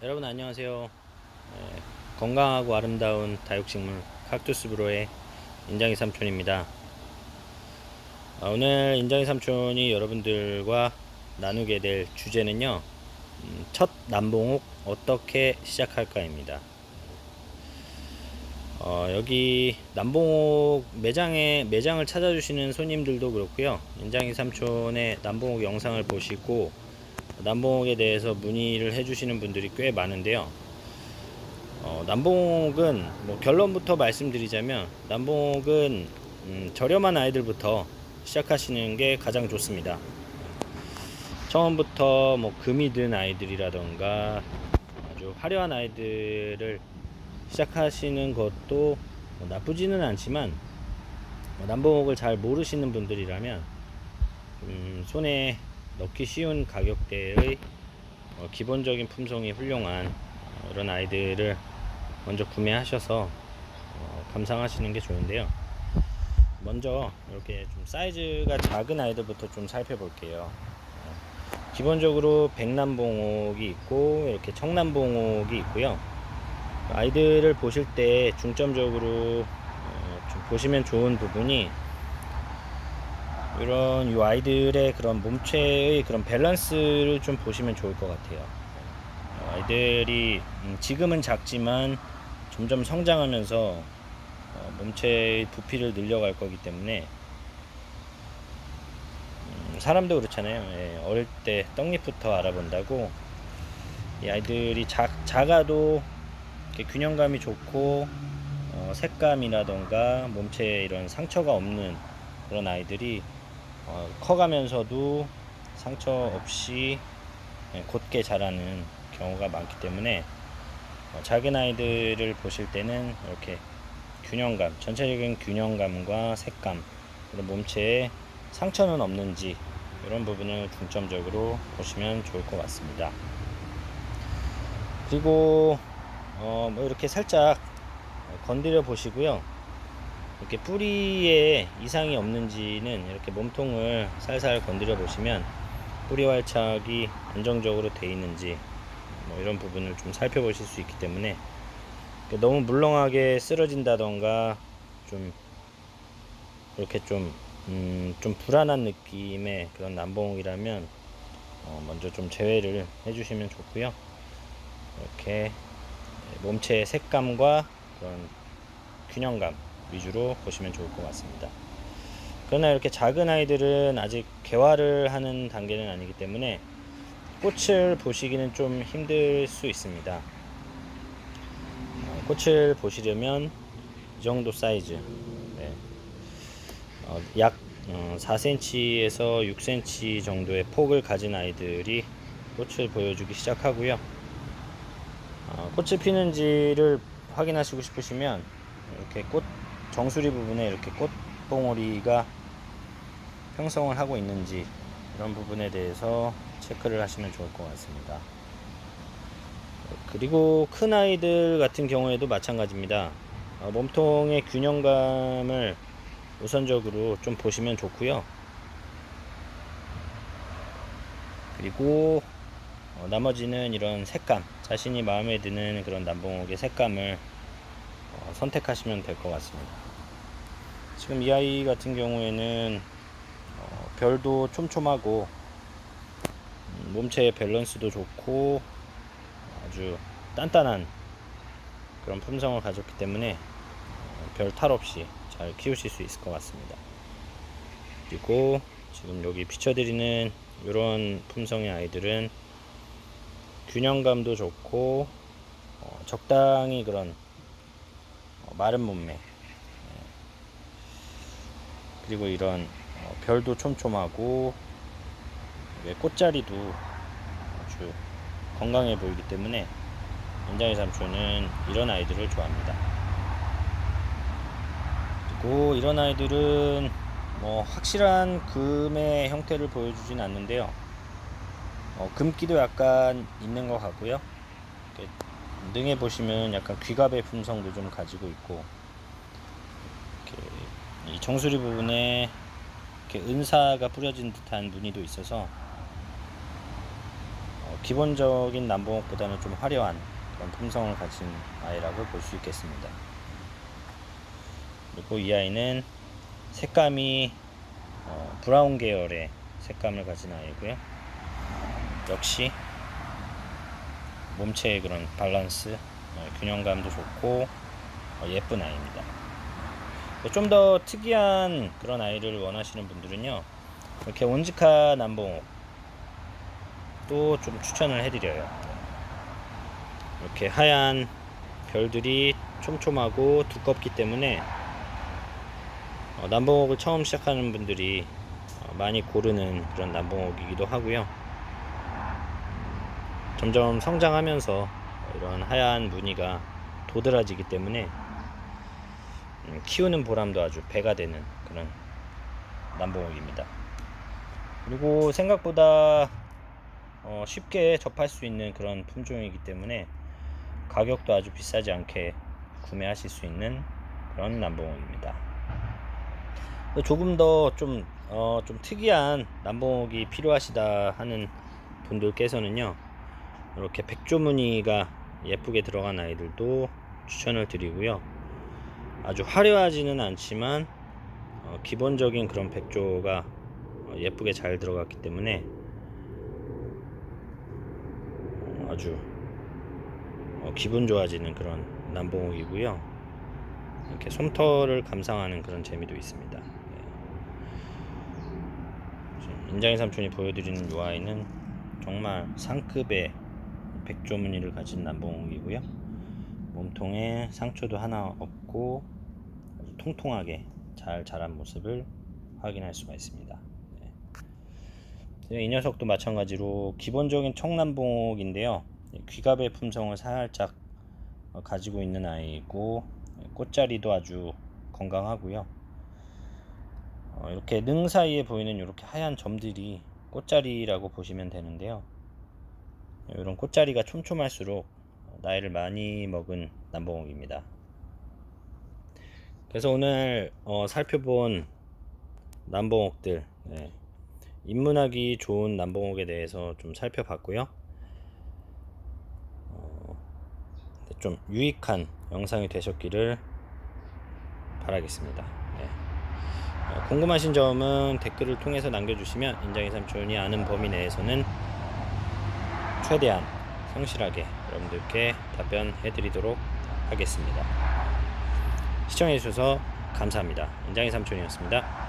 여러분 안녕하세요. 네, 건강하고 아름다운 다육식물 kaktu스 브로의 인장이 삼촌입니다. 아, 오늘 인장이 삼촌이 여러분들과 나누게 될 주제는요. 음, 첫 남봉옥 어떻게 시작할까입니다. 어, 여기 남봉옥 매장에 매장을 찾아주시는 손님들도 그렇고요. 인장이 삼촌의 남봉옥 영상을 보시고 남봉옥에 대해서 문의를 해주시는 분들이 꽤 많은데요. 어, 남봉옥은 뭐 결론부터 말씀드리자면 남봉옥은 음, 저렴한 아이들부터 시작하시는 게 가장 좋습니다. 처음부터 뭐 금이 든 아이들이라던가 아주 화려한 아이들을 시작하시는 것도 뭐 나쁘지는 않지만 뭐 남봉옥을 잘 모르시는 분들이라면 음, 손에 넣기 쉬운 가격대의 어, 기본적인 품성이 훌륭한 어, 이런 아이들을 먼저 구매하셔서 어, 감상하시는 게 좋은데요. 먼저 이렇게 좀 사이즈가 작은 아이들부터 좀 살펴볼게요. 어, 기본적으로 백남봉옥이 있고 이렇게 청남봉옥이 있고요. 아이들을 보실 때 중점적으로 어, 좀 보시면 좋은 부분이 이런 이 아이들의 그런 몸체의 그런 밸런스를 좀 보시면 좋을 것 같아요. 어, 아이들이 음, 지금은 작지만 점점 성장하면서 어, 몸체의 부피를 늘려갈 거기 때문에 음, 사람도 그렇잖아요. 예, 어릴 때 떡잎부터 알아본다고 이 아이들이 작, 작아도 균형감이 좋고 어, 색감이라던가 몸체에 이런 상처가 없는 그런 아이들이 어, 커가면서도 상처 없이 예, 곧게 자라는 경우가 많기 때문에 어, 작은 아이들을 보실 때는 이렇게 균형감, 전체적인 균형감과 색감, 그리고 몸체에 상처는 없는지 이런 부분을 중점적으로 보시면 좋을 것 같습니다. 그리고 어, 뭐 이렇게 살짝 건드려 보시고요. 이렇게 뿌리에 이상이 없는지는 이렇게 몸통을 살살 건드려 보시면 뿌리 활착이 안정적으로 돼 있는지 뭐 이런 부분을 좀 살펴보실 수 있기 때문에 너무 물렁하게 쓰러진다던가 좀 이렇게 좀, 음, 좀 불안한 느낌의 그런 남봉이라면 어, 먼저 좀 제외를 해주시면 좋고요. 이렇게 몸체의 색감과 그런 균형감 위주로 보시면 좋을 것 같습니다. 그러나 이렇게 작은 아이들은 아직 개화를 하는 단계는 아니기 때문에 꽃을 보시기는 좀 힘들 수 있습니다. 어, 꽃을 보시려면 이 정도 사이즈, 네. 어, 약 4cm에서 6cm 정도의 폭을 가진 아이들이 꽃을 보여주기 시작하고요. 어, 꽃이 피는지를 확인하시고 싶으시면 이렇게 꽃 정수리 부분에 이렇게 꽃봉오리가 형성을 하고 있는지 이런 부분에 대해서 체크를 하시면 좋을 것 같습니다. 그리고 큰 아이들 같은 경우에도 마찬가지입니다. 어, 몸통의 균형감을 우선적으로 좀 보시면 좋고요. 그리고 어, 나머지는 이런 색감, 자신이 마음에 드는 그런 남봉옥의 색감을 어, 선택하시면 될 것 같습니다. 지금 이 아이 같은 경우에는 어, 별도 촘촘하고 음, 몸체의 밸런스도 좋고 아주 단단한 그런 품성을 가졌기 때문에 어, 별탈 없이 잘 키우실 수 있을 것 같습니다. 그리고 지금 여기 비춰드리는 이런 품성의 아이들은 균형감도 좋고 어, 적당히 그런 어, 마른 몸매 예. 그리고 이런 어, 별도 촘촘하고 꽃자리도 아주 건강해 보이기 때문에 연장의 삼촌은 이런 아이들을 좋아합니다. 그리고 이런 아이들은 뭐 확실한 금의 형태를 보여주진 않는데요. 어, 금기도 약간 있는 것 같고요. 능해 보시면 약간 귀갑의 품성도 좀 가지고 있고 이 정수리 부분에 이렇게 은사가 뿌려진 듯한 무늬도 있어서 어, 기본적인 남봉옥보다는 좀 화려한 그런 품성을 가진 아이라고 볼 수 있겠습니다. 그리고 이 아이는 색감이 어, 브라운 계열의 색감을 가진 아이고요. 역시 몸체의 그런 밸런스, 어, 균형감도 좋고 어, 예쁜 아이입니다. 좀 더 특이한 그런 아이를 원하시는 분들은요, 이렇게 온지카 남봉옥 또좀 추천을 해드려요. 이렇게 하얀 별들이 촘촘하고 두껍기 때문에 어, 남봉옥을 처음 시작하는 분들이 어, 많이 고르는 그런 남봉옥이기도 하고요. 점점 성장하면서 이런 하얀 무늬가 도드라지기 때문에 음, 키우는 보람도 아주 배가 되는 그런 남봉옥입니다. 그리고 생각보다 어, 쉽게 접할 수 있는 그런 품종이기 때문에 가격도 아주 비싸지 않게 구매하실 수 있는 그런 남봉옥입니다. 조금 더좀 어, 좀 특이한 남봉옥이 필요하시다 하는 분들께서는요 이렇게 백조 무늬가 예쁘게 들어간 아이들도 추천을 드리고요 아주 화려하지는 않지만 어, 기본적인 그런 백조가 어, 예쁘게 잘 들어갔기 때문에 어, 아주 어, 기분 좋아지는 그런 남봉옥이고요 이렇게 솜털을 감상하는 그런 재미도 있습니다. 네. 지금 인장의 삼촌이 보여드리는 이 아이는 정말 상급의 백조무늬를 가진 남봉이고요. 몸통에 상처도 하나 없고 아주 통통하게 잘 자란 모습을 확인할 수가 있습니다. 네. 이 녀석도 마찬가지로 기본적인 청남봉인데요. 귀갑의 품성을 살짝 어, 가지고 있는 아이고 꽃자리도 아주 건강하고요. 어, 이렇게 능 사이에 보이는 이렇게 하얀 점들이 꽃자리라고 보시면 되는데요. 이런 꽃자리가 촘촘할수록 나이를 많이 먹은 남봉옥입니다. 그래서 오늘 어, 살펴본 남봉옥들 네. 입문하기 좋은 남봉옥에 대해서 좀 살펴봤고요. 어, 좀 유익한 영상이 되셨기를 바라겠습니다. 네. 어, 궁금하신 점은 댓글을 통해서 남겨주시면 인장의 삼촌이 아는 범위 내에서는 최대한 성실하게 여러분들께 답변해 드리도록 하겠습니다. 시청해 주셔서 감사합니다. 인장의 삼촌이었습니다.